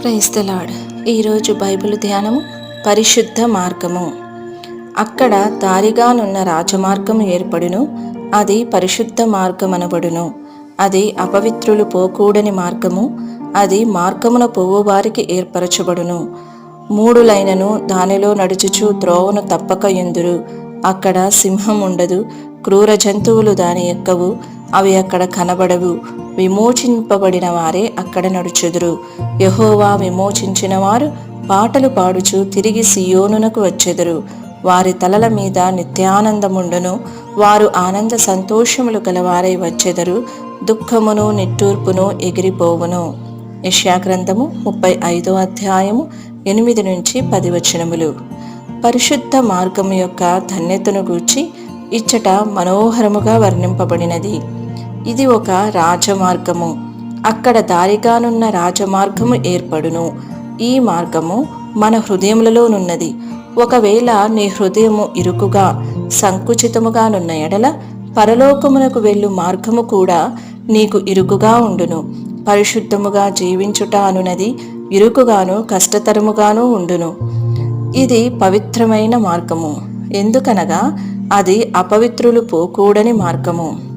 క్రైస్తలాడ్. ఈరోజు బైబిల్ ధ్యానము పరిశుద్ధ మార్గము. అక్కడ దారిగానున్న రాజమార్గము ఏర్పడును అది పరిశుద్ధ మార్గమనబడును. అది అపవిత్రులు పోకూడని మార్గము అది మార్గమున పోవువారికి ఏర్పరచబడును. మూడు లైనను దానిలో నడుచుచు త్రోవను తప్పక ఎందురు. అక్కడ సింహం ఉండదు క్రూర జంతువులు దాని ఎక్కవు అవి అక్కడ కనబడవు. విమోచింపబడిన వారే అక్కడ నడుచుదురు. యహోవా విమోచించిన వారు పాటలు పాడుచు తిరిగి సియోనునకు వచ్చెదరు. వారి తలల మీద నిత్యానందముండును వారు ఆనంద సంతోషములు గలవారై వచ్చెదరు. దుఃఖమును నిట్టూర్పును ఎగిరిపోవును. యష్యాగ్రంథము ముప్పై ఐదో అధ్యాయము ఎనిమిది నుంచి పది వచనములు. పరిశుద్ధ మార్గము యొక్క ధన్యతను గూర్చి ఇచ్చట మనోహరముగా వర్ణింపబడినది. ఇది ఒక రాజమార్గము. అక్కడ దారిగానున్న రాజమార్గము ఏర్పడును. ఈ మార్గము మన హృదయములలోనున్నది. ఒకవేళ నీ హృదయము ఇరుకుగా సంకుచితముగానున్న ఎడల పరలోకమునకు వెళ్ళు మార్గము కూడా నీకు ఇరుకుగా ఉండును. పరిశుద్ధముగా జీవించుట అనునది ఇరుకుగాను కష్టతరముగాను ఉండును. ఇది పవిత్రమైన మార్గము. ఎందుకనగా అది అపవిత్రులు పోకూడని మార్గము.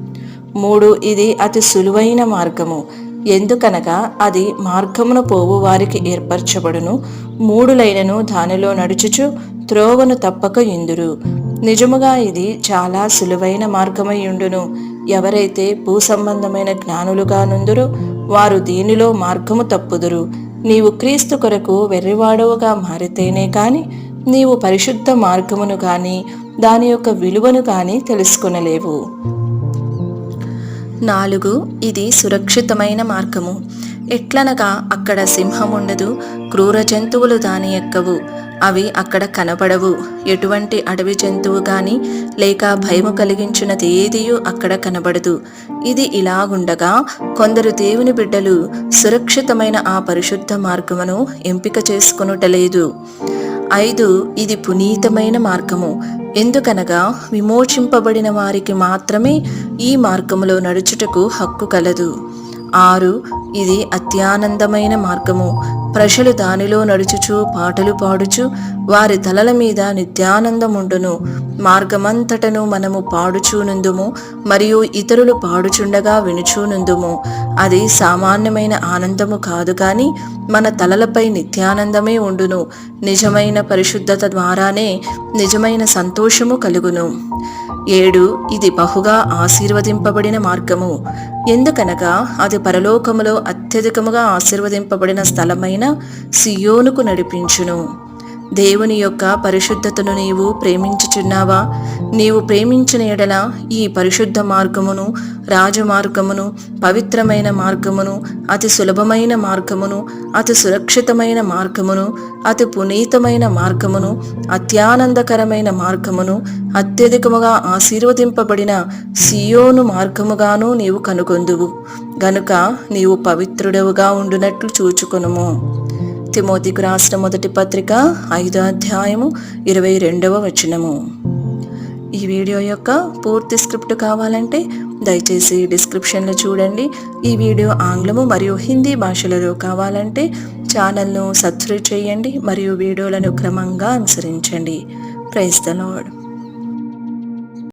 మూడు ఇది అతి సులువైన మార్గము. ఎందుకనగా అది మార్గమును పోవు వారికి ఏర్పరచబడును. మూడులైనను దానిలో నడుచుచు త్రోవను తప్పక ఇందురు. నిజముగా ఇది చాలా సులువైన మార్గమై ఉండును. ఎవరైతే భూ సంబంధమైన జ్ఞానులుగా నుందురో వారు దీనిలో మార్గము తప్పుదురు. నీవు క్రీస్తు కొరకు వెర్రివాడవుగా మారితేనే కాని నీవు పరిశుద్ధ మార్గమును కానీ దాని యొక్క విలువను కానీ తెలుసుకొనలేవు. నాలుగు ఇది సురక్షితమైన మార్గము. ఎట్లనగా అక్కడ సింహం ఉండదు క్రూర జంతువులు దాని ఎక్కవు అవి అక్కడ కనపడవు ఎటువంటి అడవి జంతువు కానీ లేక భయము కలిగించినది ఏదియూ అక్కడ కనబడదు. ఇది ఇలాగుండగా కొందరు దేవుని బిడ్డలు సురక్షితమైన ఆ పరిశుద్ధ మార్గమును ఎంపిక చేసుకొనుటలేదు. ఐదు ఇది పునీతమైన మార్గము. ఎందుకనగా విమోచింపబడిన వారికి మాత్రమే ఈ మార్గములో నడుచుటకు హక్కు కలదు. ఆరు ఇది అత్యానందమైన మార్గము. ప్రజలు దానిలో నడుచుచు పాటలు పాడుచు వారి తలల మీద నిత్యానందముండును. మార్గమంతటను మనము పాడుచూనుందుము మరియు ఇతరులు పాడుచుండగా వినుచూనుందుము. అది సామాన్యమైన ఆనందము కాదు కానీ మన తలలపై నిత్యానందమే ఉండును. నిజమైన పరిశుద్ధత ద్వారానే నిజమైన సంతోషము కలుగును. ఏడు ఇది బహుగా ఆశీర్వదింపబడిన మార్గము. ఎందుకనగా అది పరలోకములో అత్యధికముగా ఆశీర్వదింపబడిన స్థలమైన సియోనుకు నడిపించును. దేవుని యొక్క పరిశుద్ధతను నీవు ప్రేమించుచున్నావా? నీవు ప్రేమించిన ఎడల ఈ పరిశుద్ధ మార్గమును రాజమార్గమును పవిత్రమైన మార్గమును అతి సులభమైన మార్గమును అతి సురక్షితమైన మార్గమును అతి పునీతమైన మార్గమును అత్యానందకరమైన మార్గమును అత్యధికముగా ఆశీర్వదింపబడిన సియోను మార్గముగాను నీవు కనుగొందువు. గనుక నీవు పవిత్రుడవుగా ఉండునట్లు చూచుకొనుము. తిమోతికు రాసిన మొదటి పత్రిక ఐదో అధ్యాయము ఇరవై రెండవ వచనము. ఈ వీడియో యొక్క పూర్తి స్క్రిప్ట్ కావాలంటే దయచేసి డిస్క్రిప్షన్లో చూడండి. ఈ వీడియో ఆంగ్లము మరియు హిందీ భాషలలో కావాలంటే ఛానల్ను సబ్స్క్రైబ్ చేయండి మరియు వీడియోలను క్రమంగా అనుసరించండి. Praise the lord.